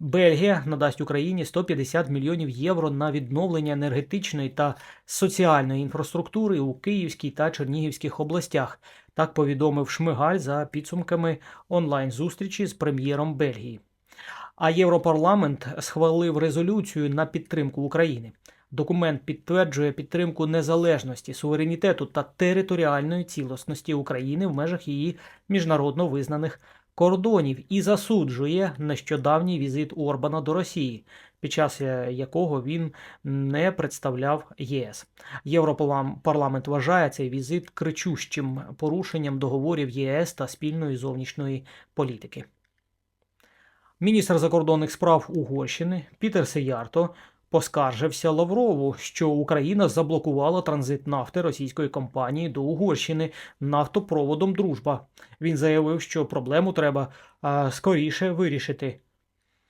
Бельгія надасть Україні 150 мільйонів євро на відновлення енергетичної та соціальної інфраструктури у Київській та Чернігівських областях. Так повідомив Шмигаль за підсумками онлайн-зустрічі з прем'єром Бельгії. А Європарламент схвалив резолюцію на підтримку України. Документ підтверджує підтримку незалежності, суверенітету та територіальної цілісності України в межах її міжнародно визнаних кордонів і засуджує нещодавній візит Орбана до Росії, під час е, якого він не представляв ЄС. Європарламент вважає цей візит кричущим порушенням договорів ЄС та спільної зовнішньої політики. Міністр закордонних справ Угорщини Пітер Сеярто поскаржився Лаврову, що Україна заблокувала транзит нафти російської компанії до Угорщини нафтопроводом Дружба. Він заявив, що проблему треба а, скоріше вирішити.